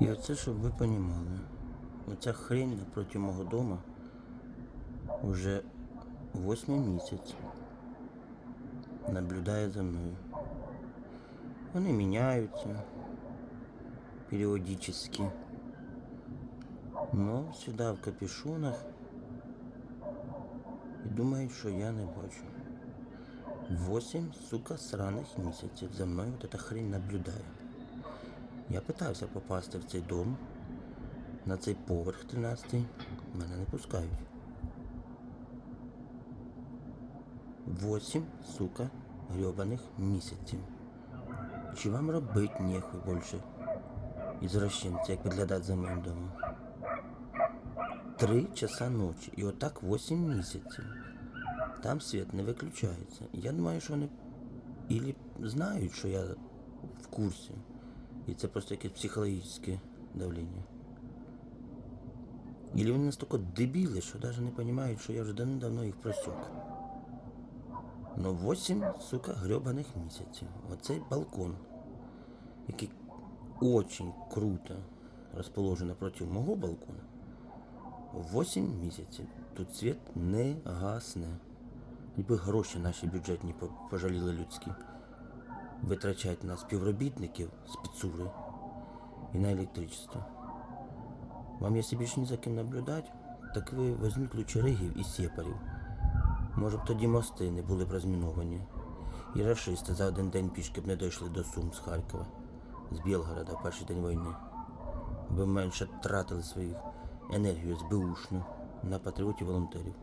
І оце, щоб ви понімали, оця хрень напроти мого дома вже восьмий місяць наблюдає за мною. Вони міняються періодически. Но всегда в капюшонах і думають, що я не бачу. Восемь, сука, сраних місяців за мною вот эта хрень наблюдає. Я питався попасти в цей дом, на цей поверх 13 мене не пускають. Восім, сука, гребаних місяців. Чи вам робить нехуй більше? Извращенці, як підглядати за моїм домом. Три часа ночі. І отак восім місяців. Там світ не виключається. Я думаю, що вони ілі знають, що я в курсі. І це просто якесь психологічне давлення. Ілі вони настільки дебіли, що навіть не розуміють, що я вже давно їх просек. Ну, 8, сука, гребаних місяців. Оцей балкон, який очень круто розположений напроти мого балкона. 8 місяців. Тут світ не гасне. Ніби гроші наші бюджетні пожаліли людські. Витрачають на співробітників спецури і на електричество. Вам якщо більше ні за ким наблюдати, так ви візьміть лучше ригів і сепарів. Може б тоді мости не були б розміновані. І рашисти за один день пішки б не дійшли до Сум з Харкова, з Білгорода перший день війни. Би менше тратили свою енергію СБУшну на патріотів волонтерів.